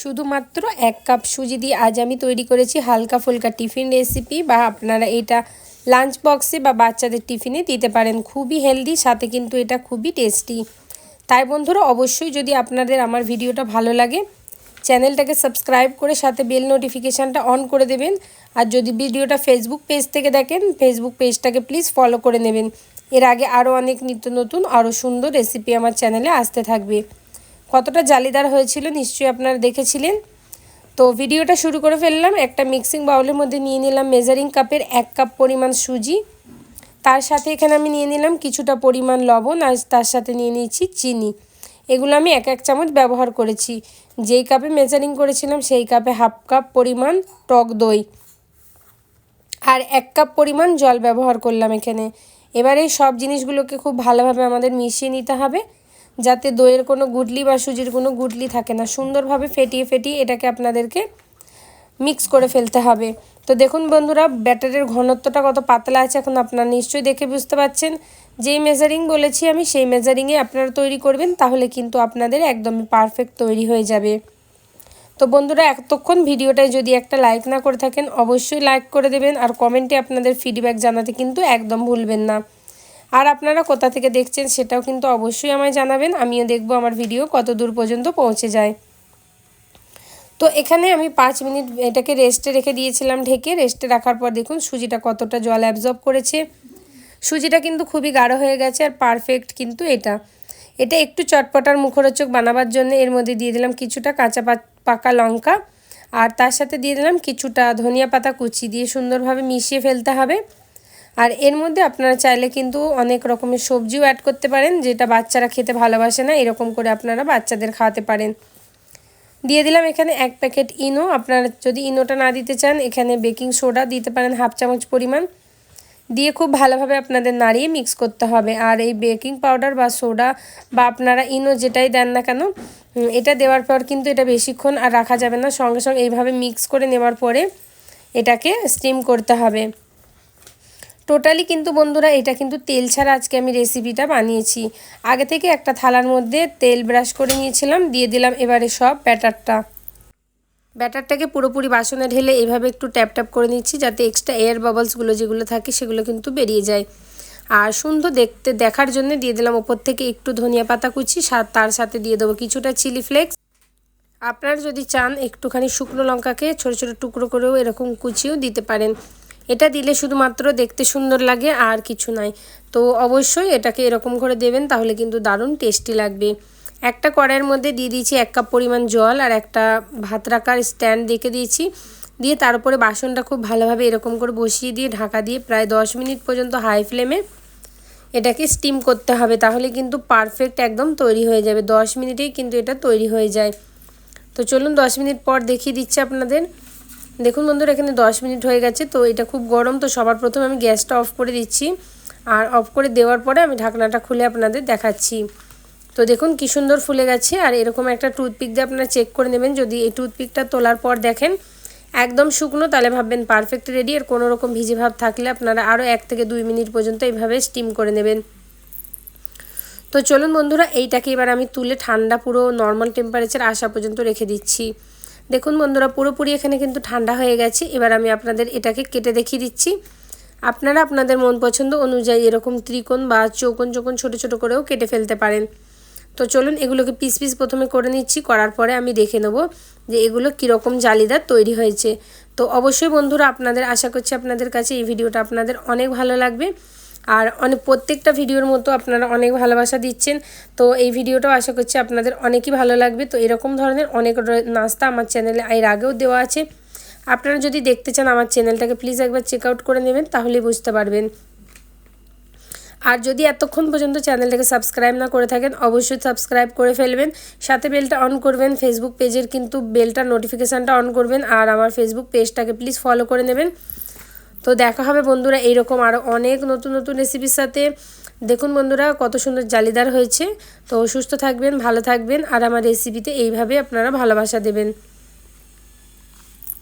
শুধুমাত্র এক কাপ সুজি দিয়ে আজ আমি তৈরি করেছি হালকা ফুলকা টিফিন রেসিপি বা আপনারা এটা লাঞ্চ বক্সে বা বাচ্চাদের টিফিনে দিতে পারেন। খুবই হেলদি সাথে কিন্তু এটা খুবই টেস্টি তাই বন্ধুরা, অবশ্যই যদি আপনাদের আমার ভিডিওটা ভালো লাগে, চ্যানেলটাকে সাবস্ক্রাইব করে সাথে বেল নোটিফিকেশানটা অন করে দেবেন। আর যদি ভিডিওটা ফেসবুক পেজ থেকে দেখেন ফেসবুক পেজটাকে প্লিজ ফলো করে নেবেন। এর আগে আরও অনেক নিত্য নতুন আরও সুন্দর রেসিপি আমার চ্যানেলে আসতে থাকবে। কতটা জালিদার হয়েছিল নিশ্চয়ই আপনারা দেখেছিলেন। তো ভিডিওটা শুরু করে ফেললাম, একটা মিক্সিং বাউলের মধ্যে নিয়ে নিলাম মেজারিং কাপের এক কাপ পরিমাণ সুজি। তার সাথে এখানে আমি নিয়ে নিলাম কিছুটা পরিমাণ লবণ আর তার সাথে নিয়ে নিয়েছি চিনি। এগুলো আমি এক এক চামচ ব্যবহার করেছি। যেই কাপে মেজারিং করেছিলাম, সেই কাপে হাফ কাপ পরিমাণ টক দই। আর এক কাপ পরিমাণ জল ব্যবহার করলাম এখানে। এবারে সব জিনিসগুলোকে খুব ভালোভাবে আমাদের মিশিয়ে নিতে হবে। যাতে দইয়ের কোনো গুটলি বা সুজির কোনো গুটলি থাকে না। সুন্দরভাবে ফেটিয়ে ফেটিয়ে এটাকে আপনাদেরকে মিক্স করে ফেলতে হবে। তো দেখুন বন্ধুরা, ব্যাটারের ঘনত্বটা কত পাতলা আছে এখন আপনারা নিশ্চয়ই দেখে বুঝতে পারছেন যেই মেজারিং বলেছি আমি, সেই মেজারিংয়ে আপনারা তৈরি করবেন, তাহলে কিন্তু আপনাদের একদমই পারফেক্ট তৈরি হয়ে যাবে। তো বন্ধুরা, এতক্ষণ ভিডিওটায় যদি একটা লাইক না করে থাকেন, অবশ্যই লাইক করে দেবেন, আর কমেন্টে আপনাদের ফিডব্যাক জানাতে কিন্তু একদম ভুলবেন না। আর আপনারা কোথা থেকে দেখছেন সেটাও কিন্তু অবশ্যই আমায় জানাবেন, আমিও দেখব আমার ভিডিও কত দূর পর্যন্ত পৌঁছে যায়। তো এখানে আমি পাঁচ মিনিট এটাকে রেস্টে রেখে দিয়েছিলাম ঢেকে রেস্টে রাখার পর দেখুন সুজিটা কতটা জল অ্যাবজর্ব করেছে। সুজিটা কিন্তু খুবই গাঢ় হয়ে গেছে আর পারফেক্ট কিন্তু এটা। এটা একটু চটপটার মুখরোচক বানাবার জন্য এর মধ্যে দিয়ে দিলাম কিছুটা কাঁচা পাকা লঙ্কা আর তার সাথে দিয়ে দিলাম কিছুটা ধনিয়া পাতা কুচি দিয়ে সুন্দরভাবে মিশিয়ে ফেলতে হবে। আর এর মধ্যে আপনারা চাইলে কিন্তু অনেক রকমের সবজিও অ্যাড করতে পারেন, যেটা বাচ্চারা খেতে ভালোবাসে না, এরকম করে আপনারা বাচ্চাদের খাওয়াতে পারেন। দিয়ে দিলাম এখানে এক প্যাকেট ইনো, আপনারা যদি ইনোটা না দিতে চান, এখানে বেকিং সোডা দিতে পারেন হাফ চামচ পরিমাণ। দিয়ে খুব ভালোভাবে আপনাদের নাড়িয়ে মিক্স করতে হবে। আর এই বেকিং পাউডার বা সোডা বা আপনারা ইনো যেটাই দেন না কেন এটা দেওয়ার পর কিন্তু এটা বেশিক্ষণ আর রাখা যাবে না। সঙ্গে সঙ্গে এইভাবে মিক্স করে নেওয়ার পরে এটাকে স্টিম করতে হবে। টোটালি কিন্তু বন্ধুরা, এটা কিন্তু তেল ছাড়া আজকে আমি রেসিপিটা বানিয়েছি। আগে থেকে একটা থালার মধ্যে তেল ব্রাশ করে নিয়েছিলাম, দিয়ে দিলাম এবারে সব ব্যাটারটা ব্যাটারটাকে পুরোপুরি বাসনে ঢেলে এভাবে একটু ট্যাপ ট্যাপ করে নিচ্ছি, যাতে এক্সট্রা এয়ার বাবলসগুলো যেগুলো থাকে সেগুলো কিন্তু বেরিয়ে যায়। আর সুন্দর দেখতে, দেখার জন্য দিয়ে দিলাম ওপর থেকে একটু ধনিয়া পাতা কুচি তার সাথে দিয়ে দেবো কিছুটা চিলি ফ্লেক্স আপনারা যদি চান একটুখানি শুকনো লঙ্কাকে ছোটো ছোটো টুকরো করেও এরকম কুচিও দিতে পারেন। এটা দিলে শুধুমাত্র দেখতে সুন্দর লাগে আর কিছু নয় তো অবশ্যই এটাকে এরকম করে দেবেন, তাহলে কিন্তু দারুণ টেস্টি লাগবে। একটা কড়াইয়ের মধ্যে দিয়ে দিয়েছি এক কাপ পরিমাণ জল আর একটা ভাত রাখার স্ট্যান্ড রেখে দিয়েছি। দিয়ে তার উপরে বাসনটা খুব ভালোভাবে এরকম করে বসিয়ে দিয়ে ঢাকা দিয়ে প্রায় দশ মিনিট পর্যন্ত হাই ফ্লেমে এটাকে স্টিম করতে হবে, তাহলে কিন্তু পারফেক্ট একদম তৈরি হয়ে যাবে। দশ মিনিটেই কিন্তু এটা তৈরি হয়ে যায়। তো চলুন দশ মিনিট পর দেখিয়ে দিচ্ছি আপনাদের। দেখুন বন্ধুরা, এখানে দশ মিনিট হয়ে গেছে, তো এটা খুব গরম, তো সবার প্রথমে আমি গ্যাসটা অফ করে দিচ্ছি। আর অফ করে দেওয়ার পরে আমি ঢাকনাটা খুলে আপনাদের দেখাচ্ছি। তো দেখুন কী সুন্দর ফুলে গেছে, আর এরকম একটা টুথপিক দিয়ে আপনারা চেক করে নেবেন। যদি এই টুথপিকটা তোলার পর দেখেন একদম শুকনো, তাহলে ভাববেন পারফেক্ট রেডি আর কোনো রকম ভিজে ভাব থাকলে আপনারা আরও এক থেকে দুই মিনিট পর্যন্ত এইভাবে স্টিম করে নেবেন। তো চলুন বন্ধুরা, এইটাকে এবার আমি তুলে ঠান্ডা পুরো নর্মাল টেম্পারেচার আসা পর্যন্ত রেখে দিচ্ছি। দেখুন বন্ধুরা, পুরোপুরি এখানে কিন্তু ঠান্ডা হয়ে গেছে। এবার আমি আপনাদের এটাকে কেটে দেখিয়ে দিচ্ছি। আপনারা আপনাদের মন পছন্দ অনুযায়ী এরকম ত্রিকোণ বা চৌকোন চৌকোন ছোটো ছোটো করেও কেটে ফেলতে পারেন। তো চলুন এগুলোকে পিস পিস প্রথমে করে নিচ্ছি, করার পরে আমি দেখে নেব যে এগুলো কীরকম জালিদার তৈরি হয়েছে। তো অবশ্যই বন্ধুরা, আপনাদের আশা করছি আপনাদের কাছে এই ভিডিওটা আপনাদের অনেক ভালো লাগবে। আর অনেক, প্রত্যেকটা ভিডিওর মতো আপনারা অনেক ভালোবাসা দিচ্ছেন। তো এই ভিডিওটাও আশা করছি আপনাদের অনেকই ভালো লাগবে। তো এরকম ধরনের অনেক নাস্তা আমার চ্যানেলে এর আগেও দেওয়া আছে। আপনারা যদি দেখতে চান আমার চ্যানেলটাকে, প্লিজ একবার চেক আউট করে নেবেন, তাহলেই বুঝতে পারবেন। আর যদি এতক্ষণ পর্যন্ত চ্যানেলটাকে সাবস্ক্রাইব না করে থাকেন, অবশ্যই সাবস্ক্রাইব করে ফেলবেন। সাথে বেলটা অন করবেন ফেসবুক পেজের কিন্তু বেলটা নোটিফিকেশানটা অন করবেন, আর আমার ফেসবুক পেজটাকে প্লিজ ফলো করে নেবেন। তো দেখা হবে বন্ধুরা, এইরকম আরও অনেক নতুন নতুন রেসিপির সাথে। দেখুন বন্ধুরা, কত সুন্দর জালিদার হয়েছে। তো সুস্থ থাকবেন, ভালো থাকবেন, আর আমার রেসিপিতে এইভাবে আপনারা ভালোবাসা দেবেন।